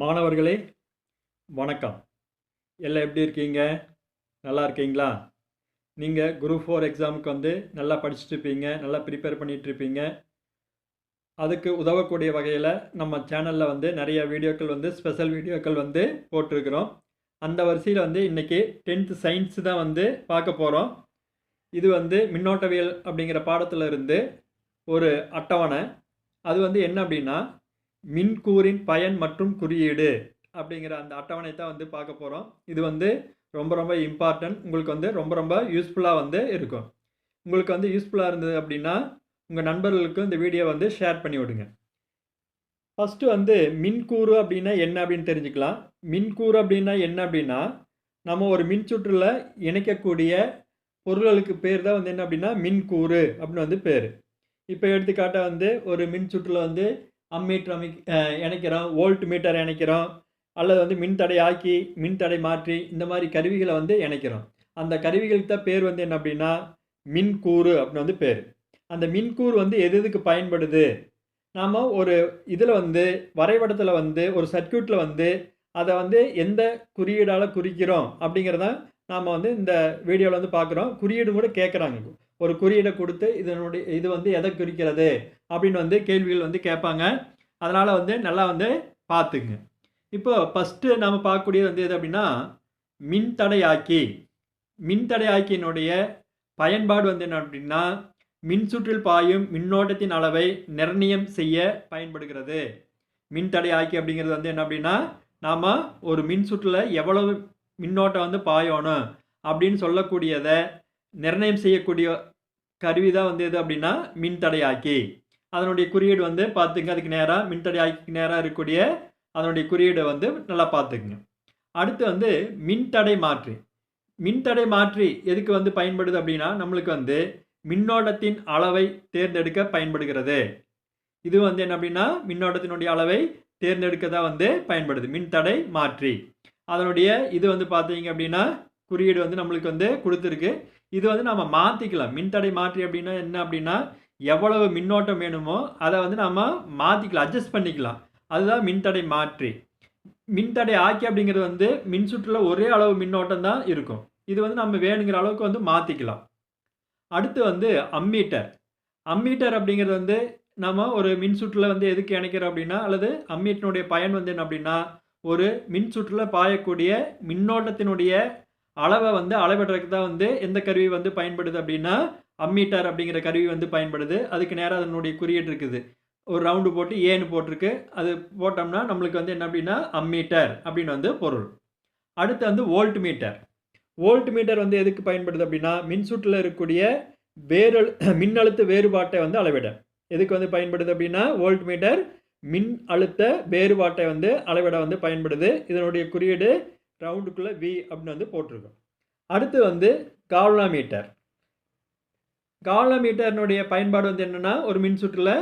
மாணவர்களே வணக்கம். எல்லாம் எப்படி இருக்கீங்க? நல்லா இருக்கீங்களா? நீங்கள் குரூப் ஃபோர் எக்ஸாமுக்கு வந்து நல்லா படிச்சுட்டு இருப்பீங்க நல்லா ப்ரிப்பேர் பண்ணிகிட்ருப்பீங்க இருப்பீங்க. அதுக்கு உதவக்கூடிய வகையில் நம்ம சேனலில் வந்து நிறைய வீடியோக்கள் வந்து ஸ்பெஷல் வீடியோக்கள் வந்து போட்டிருக்கிறோம். அந்த வரிசையில் வந்து இன்றைக்கி டென்த்து சயின்ஸ் தான் வந்து பார்க்க போகிறோம் இது வந்து மின்னோட்டவியல் அப்படிங்கிற பாடத்தில் இருந்து ஒரு அட்டவணை. அது வந்து என்ன அப்படின்னா மின்கூறின் பயன் மற்றும் குறியீடு அப்படிங்கிற அந்த அட்டவணை தான் வந்து பார்க்க போகிறோம் இது வந்து ரொம்ப ரொம்ப இம்பார்ட்டன்ட் உங்களுக்கு வந்து ரொம்ப ரொம்ப யூஸ்ஃபுல்லாக வந்து இருக்கும். உங்களுக்கு வந்து யூஸ்ஃபுல்லாக இருந்தது அப்படின்னா உங்கள் நண்பர்களுக்கு இந்த வீடியோ வந்து ஷேர் பண்ணி விடுங்க. ஃபஸ்ட்டு வந்து மின்கூறு அப்படின்னா என்ன அப்படின்னு தெரிஞ்சுக்கலாம். மின்கூறு அப்படின்னா என்ன அப்படின்னா நம்ம ஒரு மின்சுற்றில் இணைக்கக்கூடிய பொருள்களுக்கு பேர் தான் வந்து என்ன அப்படின்னா மின்கூறு அப்படின்னு வந்து பேர். இப்போ எடுத்துக்காட்டாக வந்து ஒரு மின்சுற்றில் வந்து அம்மீட்டர் அமை இணைக்கிறோம் வோல்ட் மீட்டர் இணைக்கிறோம் அல்லது வந்து மின்தடை ஆக்கி மின்தடை மாற்றி இந்த மாதிரி கருவிகளை வந்து இணைக்கிறோம். அந்த கருவிகளுக்கு தான் பேர் வந்து என்ன அப்படின்னா மின்கூறு அப்படின்னு வந்து பேர். அந்த மின்கூறு வந்து எது எதுக்கு பயன்படுது? நாம் ஒரு இதில் வந்து வரைபடத்தில் வந்து ஒரு சர்க்கியூட்டில் வந்து அதை வந்து எந்த குறியீடால் குறிக்கிறோம் அப்படிங்கிறத நாம் வந்து இந்த வீடியோவில் வந்து பார்க்குறோம். குறியீடு கூட கேட்குறாங்க. ஒரு குறியீடை கொடுத்து இதனுடைய இது வந்து எதை குறிக்கிறது அப்படின்னு வந்து கேள்விகள் வந்து கேட்பாங்க. அதனால் வந்து நல்லா வந்து பார்த்துங்க. இப்போ ஃபஸ்ட்டு நாம் பார்க்கக்கூடியது வந்து எது அப்படின்னா மின்தடையாக்கி. மின்தடையாக்கியினுடைய பயன்பாடு வந்து என்ன அப்படின்னா மின்சுற்றில் பாயும் மின்னோட்டத்தின் அளவை நிர்ணயம் செய்ய பயன்படுகிறது. மின்தடையாக்கி அப்படிங்கிறது வந்து என்ன அப்படின்னா நாம் ஒரு மின்சுற்றில் எவ்வளவு மின்னோட்டம் வந்து பாயணும் அப்படின்னு சொல்லக்கூடியதை நிர்ணயம் செய்யக்கூடிய கருவி தான் வந்து எது அப்படின்னா மின்தடையாக்கி. அதனுடைய குறியீடு வந்து பார்த்துங்க அதுக்கு நேராக மின்தடையாக்கிக்கு நேராக இருக்கக்கூடிய அதனுடைய குறியீடை வந்து நல்லா பார்த்துக்குங்க. அடுத்து வந்து மின்தடை மாற்றி. மின்தடை மாற்றி எதுக்கு வந்து பயன்படுது அப்படின்னா நம்மளுக்கு வந்து மின்னோட்டத்தின் அளவை தேர்ந்தெடுக்க பயன்படுகிறது. இது வந்து என்ன அப்படின்னா மின்னோட்டத்தினுடைய அளவை தேர்ந்தெடுக்க தான் வந்து பயன்படுது. மின்தடை மாற்றி. அதனுடைய இது வந்து பார்த்தீங்க அப்படின்னா குறியீடு வந்து நம்மளுக்கு வந்து கொடுத்துருக்கு. இது வந்து நம்ம மாற்றிக்கலாம் மின்தடை மாற்றி அப்படின்னா என்ன அப்படின்னா எவ்வளவு மின்னோட்டம் வேணுமோ அதை வந்து நம்ம மாற்றிக்கலாம் அட்ஜஸ்ட் பண்ணிக்கலாம். அதுதான் மின்தடை மாற்றி. மின்தடை ஆக்கி அப்படிங்கிறது வந்து மின்சுற்றில் ஒரே அளவு மின்னோட்டம் தான் இருக்கும். இது வந்து நம்ம வேணுங்கிற அளவுக்கு வந்து மாற்றிக்கலாம் அடுத்து வந்து அம்மீட்டர். அம்மீட்டர் அப்படிங்கிறது வந்து நம்ம ஒரு மின்சுற்றில் வந்து எதுக்கு இணைக்கிறோம் அப்படின்னா அல்லது அம்மீட்டனுடைய பயன் வந்து என்ன அப்படின்னா ஒரு மின்சுற்றில் பாயக்கூடிய மின்னோட்டத்தினுடைய அளவை வந்து அளவிடுறதுக்கு தான் வந்து எந்த கருவி வந்து பயன்படுது அப்படின்னா அம்மீட்டர் அப்படிங்கிற கருவி வந்து பயன்படுது. அதுக்கு நேராக அதனுடைய குறியீடு இருக்குது. ஒரு ரவுண்டு போட்டு ஏன்னு போட்டிருக்கு. அது போட்டோம்னா நம்மளுக்கு வந்து என்ன அப்படின்னா அம்மீட்டர் அப்படின்னு வந்து பொருள். அடுத்து வந்து வோல்ட் மீட்டர் வோல்ட் மீட்டர் வந்து எதுக்கு பயன்படுது அப்படின்னா மின்சுற்றில் இருக்கக்கூடிய வேறு மின்னழுத்த வேறுபாட்டை வந்து அளவிட. எதுக்கு வந்து பயன்படுது அப்படின்னா வோல்ட் மீட்டர் மின் அழுத்த வேறுபாட்டை வந்து அளவிட வந்து பயன்படுது. இதனுடைய குறியீடு ரவுண்டுக்குள்ளே வி அப்படின்னு வந்து போட்டிருக்கோம். அடுத்து வந்து கால்னாமீட்டர். கால்னாமீட்டர்னுடைய பயன்பாடு வந்து என்னென்னா ஒரு மின்சுற்றில்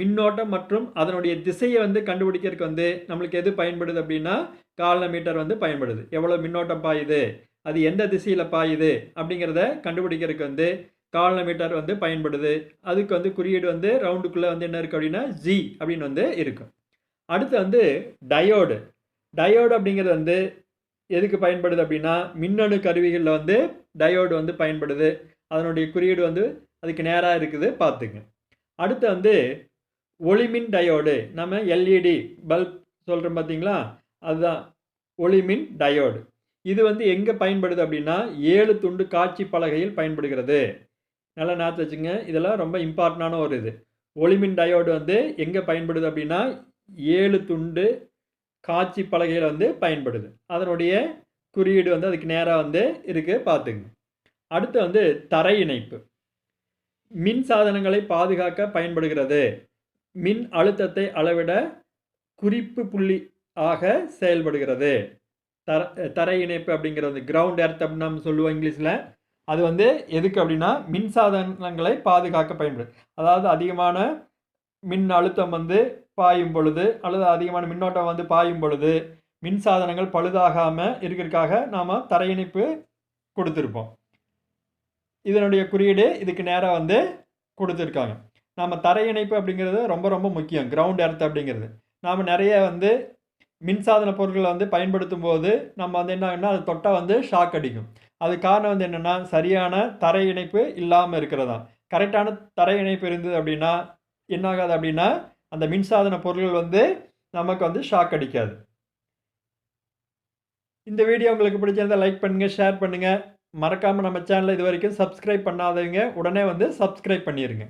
மின்னோட்டம் மற்றும் அதனுடைய திசையை வந்து கண்டுபிடிக்கிறதுக்கு வந்து நம்மளுக்கு எது பயன்படுது அப்படின்னா கால்னாமீட்டர் வந்து பயன்படுது. எவ்வளோ மின்னோட்டம் பாயுது? அது எந்த திசையில் பாயுது? அப்படிங்கிறத கண்டுபிடிக்கிறதுக்கு வந்து கால்னமீட்டர் வந்து பயன்படுது. அதுக்கு வந்து குறியீடு வந்து ரவுண்டுக்குள்ளே வந்து என்ன இருக்குது அப்படின்னா ஜி அப்படின்னு வந்து இருக்கும். அடுத்து வந்து டயோடு டயோடு அப்படிங்கிறது வந்து எதுக்கு பயன்படுது அப்படின்னா மின்னணு கருவிகளில் வந்து டயோடு வந்து பயன்படுது. அதனுடைய குறியீடு வந்து அதுக்கு நேராக இருக்குது பார்த்துங்க. அடுத்து வந்து ஒளிமின் டயோடு நம்ம எல்இடி பல்ப் சொல்கிறோம் பார்த்தீங்களா? அதுதான் ஒளிமின் டயோடு இது வந்து எங்கே பயன்படுது அப்படின்னா ஏழு துண்டு காட்சி பலகையில் பயன்படுகிறது. நல்லா ஞாபகம் வச்சுங்க இதெல்லாம் ரொம்ப இம்பார்ட்டண்டான ஒரு இது. ஒளிமின் டயோடு வந்து எங்கே பயன்படுது அப்படின்னா ஏழு துண்டு காட்சி பலகையில் வந்து பயன்படுது. அதனுடைய குறியீடு வந்து அதுக்கு நேராக வந்து இருக்குது பார்த்துங்க. அடுத்து வந்து தரை இணைப்பு. மின் சாதனங்களை பாதுகாக்க பயன்படுகிறது. மின் அழுத்தத்தை அளவிட குறிப்பு புள்ளி ஆக செயல்படுகிறது. தர தரை இணைப்பு அப்படிங்கிறது வந்து கிரவுண்ட் எர்த் அப்படின்னு நம்ம சொல்லுவோம் இங்கிலீஷில். அது வந்து எதுக்கு அப்படின்னா மின் சாதனங்களை பாதுகாக்க பயன்படுது அதாவது அதிகமான மின் அழுத்தம் வந்து பாயும் பொழுது அல்லது அதிகமான மின்னோட்டம் வந்து பாயும் பொழுது மின் சாதனங்கள் பழுதாகாமல் இருக்கிறதுக்காக நாம் தரை இணைப்பு கொடுத்துருப்போம். இதனுடைய குறியீடு இதுக்கு நேராக வந்து கொடுத்துருக்காங்க. நம்ம தரை இணைப்பு அப்படிங்கிறது ரொம்ப ரொம்ப முக்கியம். கிரவுண்ட் எர்த் அப்படிங்கிறது. நாம் நிறைய வந்து மின்சாதன பொருட்களை வந்து பயன்படுத்தும் போது நம்ம வந்து என்ன ஆகும்னா அது தொட்டால் வந்து ஷாக் அடிக்கும். அது காரணம் வந்து என்னென்னா சரியான தரை இணைப்பு இல்லாமல் இருக்கிறதா கரெக்டான தரை இணைப்பு இருந்தது அப்படின்னா என்ன ஆகாது அப்படின்னா அந்த மின்சாதன பொருட்கள் வந்து நமக்கு வந்து ஷாக் அடிக்காது. இந்த வீடியோ உங்களுக்கு பிடிச்சிருந்தால் லைக் பண்ணுங்கள் ஷேர் பண்ணுங்கள் மறக்காமல் நம்ம சேனலை இது வரைக்கும் சப்ஸ்கிரைப் பண்ணாதவங்க உடனே வந்து சப்ஸ்கிரைப் பண்ணிடுங்க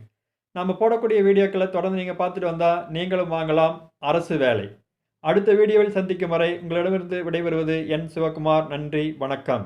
நம்ம போடக்கூடிய வீடியோக்களை தொடர்ந்து நீங்கள் பார்த்துட்டு வந்தால் நீங்களும் வாங்கலாம். அரசு வேலை. அடுத்த வீடியோவில் சந்திக்கும் வரை உங்களிடமிருந்து விடைபெறுவது என் சிவகுமார். நன்றி வணக்கம்.